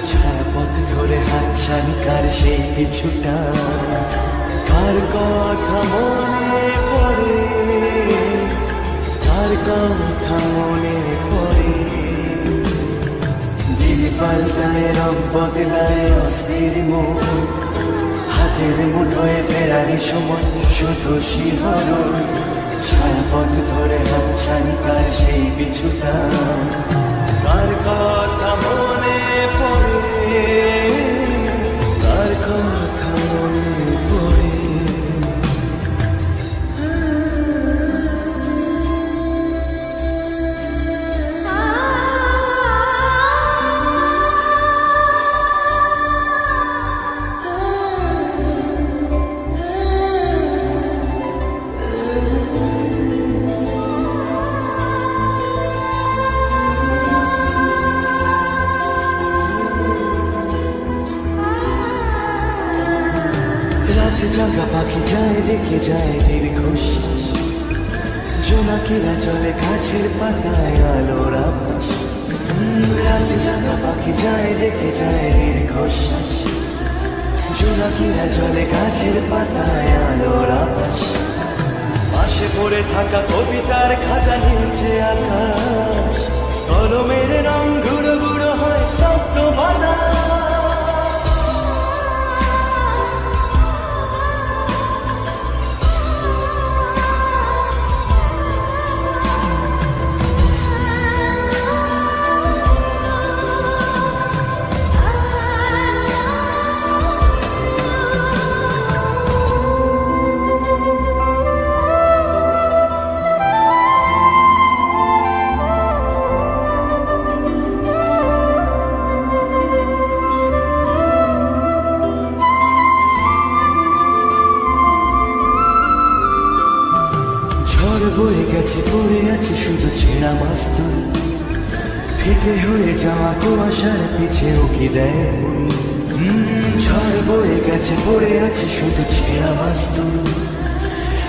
শিহরণ ছায়াপথ ধরে হাতছানি কার সেই কিছুটা? কার কথা মনে পড়ে? কার কথা মনে পড়ে? দিন পাল্টায়, রং বদলায় অস্থির মন হাতের মুঠোয় ফেরারি সময় শুধু শিহরণ। ছায়াপথ ধরে হাতছানি কার সেই কিছুটা? কার কথা যায় দীর্ঘশ্বাস জোনাকিরা চলে গাছের পাতায় আলোর উম, রাতে জাগা পাখি যায় রেখে যায় দীর্ঘশ্বাস জোনাকিরা চলে গাছের পাতায় আলোর আভাস। পাশে পড়ে থাকা কবিতার খাতা নিচে আকাশ। কলমের রং গুঁড়ো গুঁড়ো হয় স্তব্ধ বাতাস। গেছে পড়ে আছে শুধু ছেঁড়া মাস্তুল ফিকে হয়ে যাওয়া কুয়াশার পিছে উকি দেয়? ঝড় বয়ে গেছে, পড়ে আছে শুধু ছেঁড়া মাস্তুল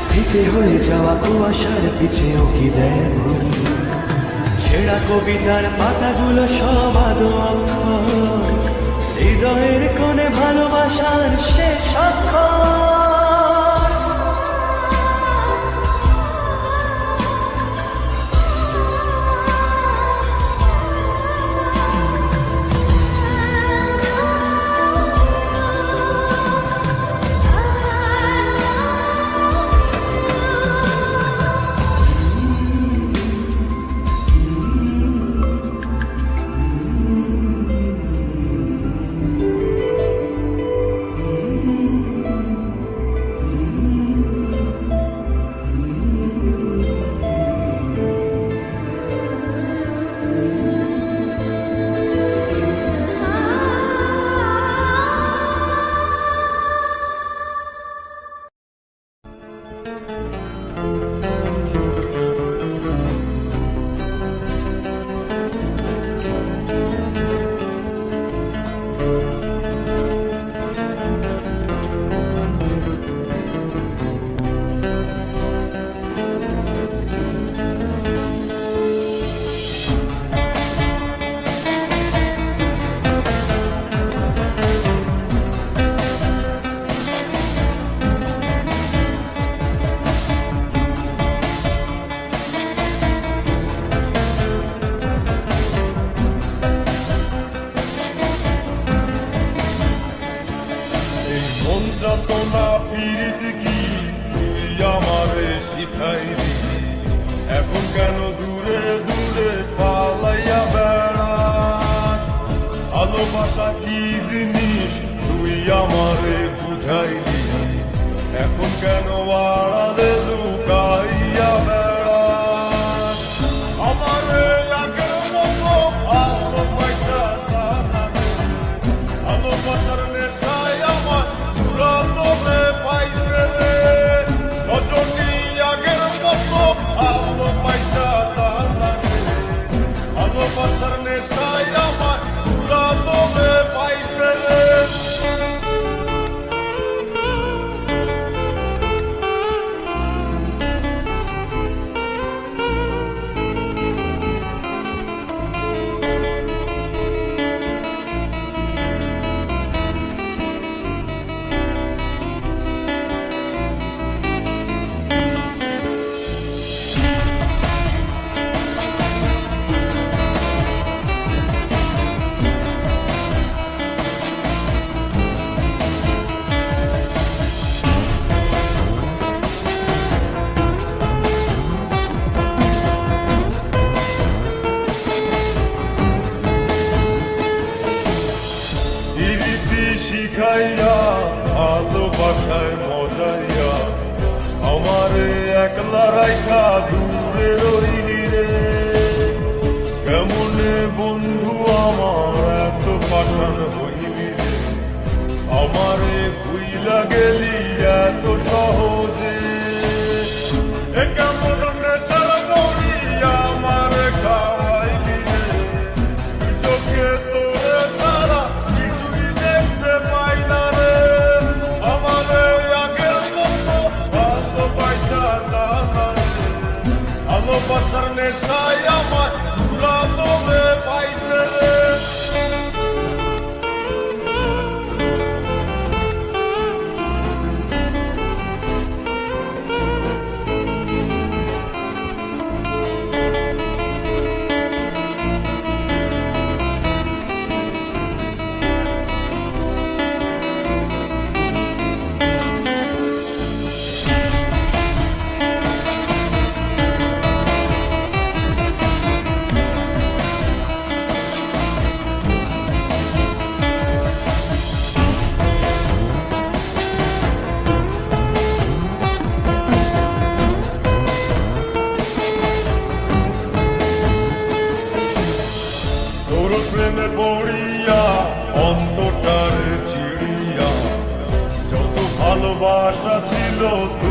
ফিকে হয়ে যাওয়া কুয়াশার পিছে উকি দেয়? ছেঁড়া কবিতার পাতাগুলো সব আদো হৃদয়ের কোণে ভালোবাসার শেষ অক্ষর। ভালোবাসা কি জিনিস? তুই আমারে বুঝাইলি। এখন কেন আড়ালে লুকাইয়া রাইখা দূরে রইলি রে। কেমন বন্ধু আমার এত পাষাণ হইলি রে? আমারে ভুইলা গেলি এত Oh.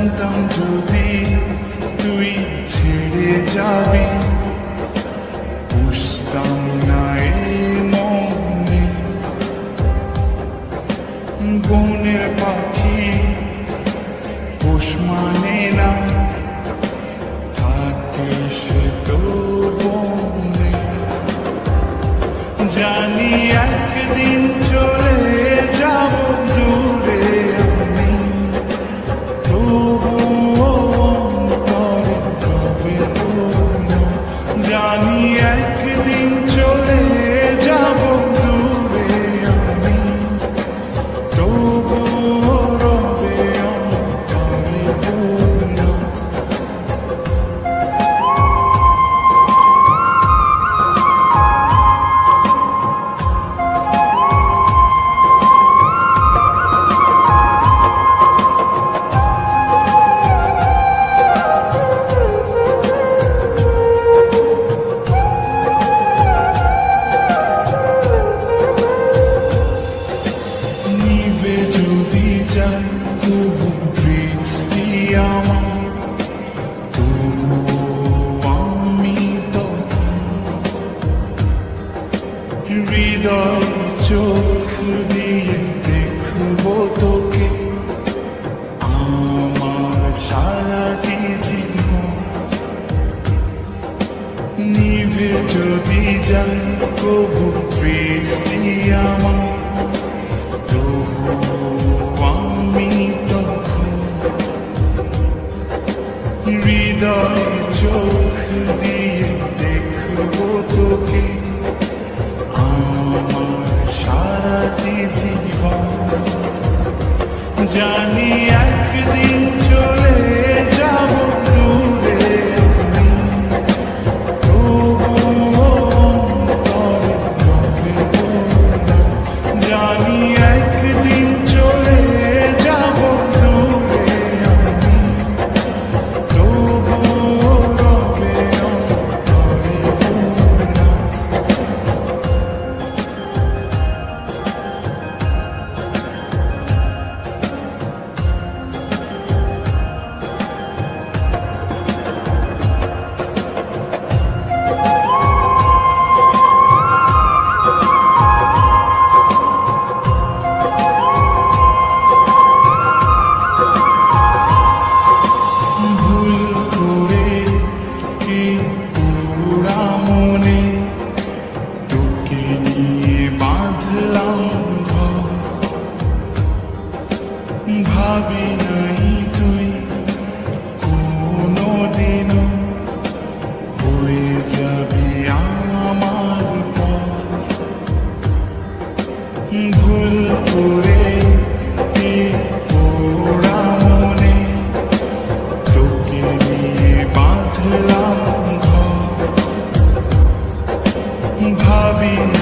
জানতাম যদি তুই ছেড়ে যাবি জানি একদিন be